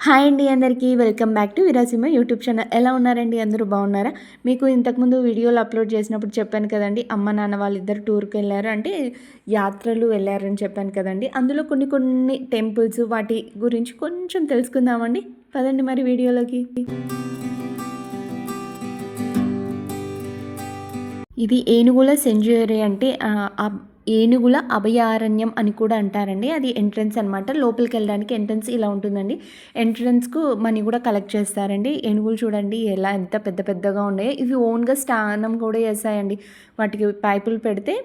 Hi అండి అందరికీ welcome back to Virasima YouTube channel. ఎలా ఉన్నారండి? అందరూ బాగున్నారా? మీకు ఇంతకుముందు వీడియోలు అప్లోడ్ చేసినప్పుడు చెప్పాను కదండి అమ్మ నాన్న వాళ్ళిద్దరు టూర్కి వెళ్ళారు. అంటే యాత్రలు వెళ్ళారని చెప్పాను కదండి. అందులో కొన్ని కొన్ని టెంపుల్స్ వాటి గురించి కొంచెం తెలుసుకుందామండి. పదండి మరి వీడియోలోకి. ఇది ఏనుగుల సెంచురీ అంటే ఆ, ఏనుగుల అభయారణ్యం అని కూడా అంటారండి. అది ఎంట్రన్స్ అనమాట లోపలికి వెళ్ళడానికి ఎంట్రన్స్ ఇలా ఉంటుందండి. ఎంట్రన్స్కు మనీ కూడా కలెక్ట్ చేస్తారండి. ఏనుగులు చూడండి ఎలా ఎంత పెద్ద పెద్దగా ఉన్నాయో. ఇవి ఓన్గా స్నానం కూడా చేస్తాయండి. వాటికి పైపులు పెడితే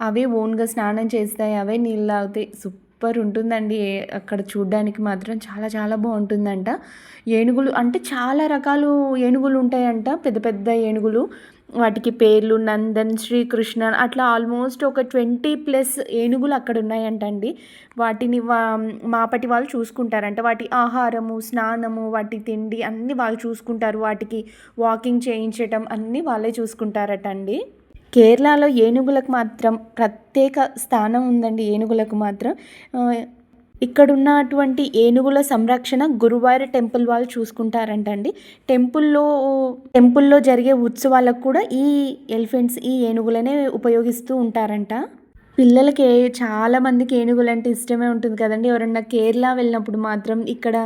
అవే ఓన్గా స్నానం చేస్తాయి. అవే నీళ్ళు అవుతాయి సూపర్ ఉంటుందండి. అక్కడ చూడడానికి మాత్రం చాలా చాలా బాగుంటుందంట. ఏనుగులు అంటే చాలా రకాలు ఏనుగులు ఉంటాయంట. పెద్ద పెద్ద ఏనుగులు. వాటికి పేర్లు నందన్ శ్రీకృష్ణ అట్లా ఆల్మోస్ట్ ఒక ట్వంటీ ప్లస్ ఏనుగులు అక్కడ ఉన్నాయంటండి. వాటిని వా మాపటి వాళ్ళు చూసుకుంటారంట. వాటి ఆహారము స్నానము వాటి తిండి అన్నీ వాళ్ళు చూసుకుంటారు. వాటికి వాకింగ్ చేయించటం అన్నీ వాళ్ళే చూసుకుంటారట అండి కేరళలో ఏనుగులకు మాత్రం ప్రత్యేక స్థానం ఉందండి ఏనుగులకు మాత్రం. ఇక్కడున్న అటువంటి ఏనుగుల సంరక్షణ గురువాయూర్ టెంపుల్ వాళ్ళు చూసుకుంటారంటండి. టెంపుల్లో టెంపుల్లో జరిగే ఉత్సవాలకు కూడా ఈ ఎలిఫెంట్స్ ఈ ఏనుగులనే ఉపయోగిస్తూ ఉంటారంట. పిల్లలకి చాలా మందికి ఏనుగులు అంటే ఇష్టమే ఉంటుంది కదండి. ఎవరన్నా కేరళ వెళ్ళినప్పుడు మాత్రం ఇక్కడ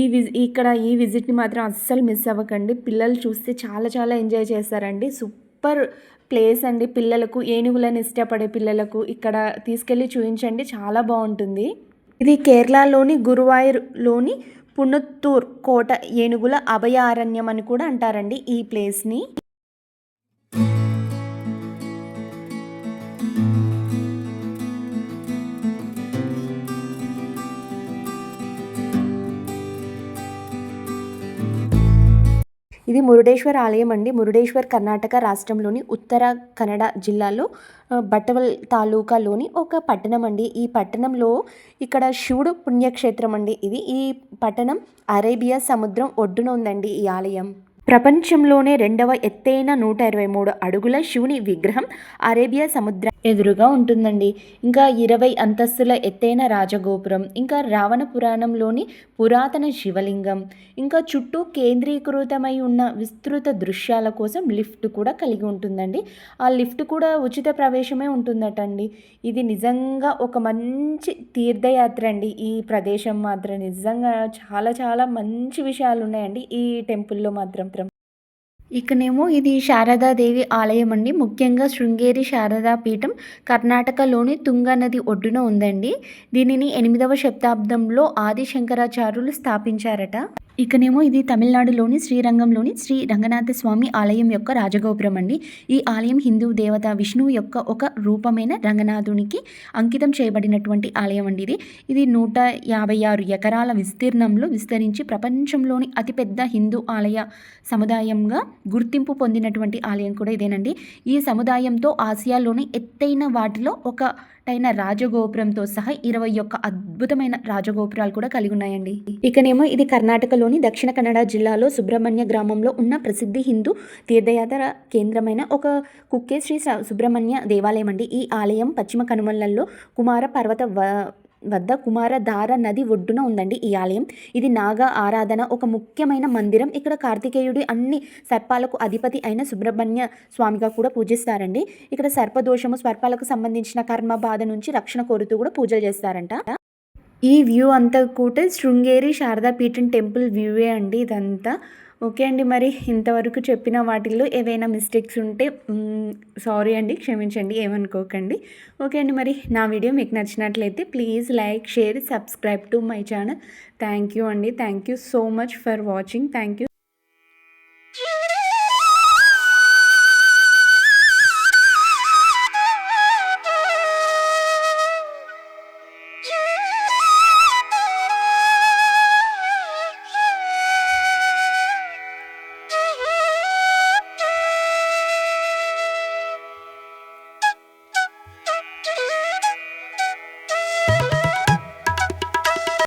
ఈ విజి ఇక్కడ ఈ విజిట్ని మాత్రం అస్సలు మిస్ అవ్వకండి. పిల్లలు చూస్తే చాలా చాలా ఎంజాయ్ చేస్తారండి. సూపర్ ప్లేస్ అండి పిల్లలకు ఏనుగులను ఇష్టపడే పిల్లలకు. ఇక్కడ తీసుకెళ్ళి చూపించండి చాలా బాగుంటుంది. ఇది కేరళలోని గురువాయూర్లోని పునత్తూర్ కోట ఏనుగుల అభయారణ్యం అని కూడా అంటారండి ఈ ప్లేస్ని. ఇది మురుడేశ్వర్ ఆలయం అండి. మురుడేశ్వర్ కర్ణాటక రాష్ట్రంలోని ఉత్తర కన్నడ జిల్లాలో ఆ, బట్టవల్ తాలూకాలోని ఒక పట్టణం అండి. ఈ పట్టణంలో ఇక్కడ శివుడు పుణ్యక్షేత్రం అండి ఇది. ఈ పట్టణం అరేబియా సముద్రం ఒడ్డున ఉందండి ఈ ఆలయం. ప్రపంచంలోనే రెండవ ఎత్తైన నూట ఇరవై మూడు అడుగుల శివుని విగ్రహం అరేబియా సముద్రం ఎదురుగా ఉంటుందండి. ఇంకా ఇరవై అంతస్తుల ఎత్తైన రాజగోపురం ఇంకా రావణ పురాణంలోని పురాతన శివలింగం ఇంకా చుట్టూ కేంద్రీకృతమై ఉన్న విస్తృత దృశ్యాల కోసం లిఫ్ట్ కూడా కలిగి ఉంటుందండి. ఆ లిఫ్ట్ కూడా ఉచిత ప్రవేశమే ఉంటుందటండి. ఇది నిజంగా ఒక మంచి తీర్థయాత్ర అండి. ఈ ప్రదేశం మాత్రం నిజంగా చాలా చాలా మంచి విషయాలు ఉన్నాయండి ఈ టెంపుల్లో మాత్రం ఇకనేమో ఇది శారదాదేవి ఆలయం అండి. ముఖ్యంగా శృంగేరి శారదా పీఠం కర్ణాటకలోని తుంగ నది ఒడ్డున ఉందండి. దీనిని ఎనిమిదవ శతాబ్దంలో ఆది శంకరాచార్యులు స్థాపించారట. ఇకనేమో ఇది తమిళనాడులోని శ్రీరంగంలోని శ్రీ రంగనాథ స్వామి ఆలయం యొక్క రాజగోపురం అండి. ఈ ఆలయం హిందూ దేవత విష్ణువు యొక్క ఒక రూపమైన రంగనాథునికి అంకితం చేయబడినటువంటి ఆలయం అండి ఇది. ఇది నూట యాభై ఆరు ఎకరాల విస్తీర్ణంలో విస్తరించి ప్రపంచంలోని అతిపెద్ద హిందూ ఆలయ సముదాయంగా గుర్తింపు పొందినటువంటి ఆలయం కూడా ఇదేనండి. ఈ సముదాయంతో ఆసియాలోని ఎత్తైన వాటిలో ఒకటైన రాజగోపురంతో సహా ఇరవై ఒక్క అద్భుతమైన రాజగోపురాలు కూడా కలిగి ఉన్నాయండి. ఇకనేమో ఇది కర్ణాటకలోని దక్షిణ కన్నడ జిల్లాలో సుబ్రహ్మణ్య గ్రామంలో ఉన్న ప్రసిద్ధి హిందూ తీర్థయాత్ర కేంద్రమైన ఒక కుక్కే శ్రీ సుబ్రహ్మణ్య దేవాలయం అండి ఈ ఆలయం పశ్చిమ కనుమలలో కుమార పర్వత వ వద్ద కుమారధార నది ఒడ్డున ఉందండి ఈ ఆలయం. ఇది నాగ ఆరాధన ఒక ముఖ్యమైన మందిరం. ఇక్కడ కార్తికేయుడి అన్ని సర్పాలకు అధిపతి అయిన సుబ్రహ్మణ్య స్వామిగా కూడా పూజిస్తారండి. ఇక్కడ సర్పదోషము సర్పాలకు సంబంధించిన కర్మ బాధ నుంచి రక్షణ కోరుతూ కూడా పూజలు చేస్తారంట. ఈ వ్యూ అంతా కూడా శృంగేరి శారదా పీఠం టెంపుల్ వ్యూవే అండి ఇదంతా. ఓకే అండి మరి ఇంతవరకు చెప్పిన వాటిల్లో ఏవైనా మిస్టేక్స్ ఉంటే సారీ అండి క్షమించండి ఏమనుకోకండి. ఓకే అండి మరి నా వీడియో మీకు నచ్చినట్లయితే please like share subscribe to my channel thank you అండి thank you so much for watching thank you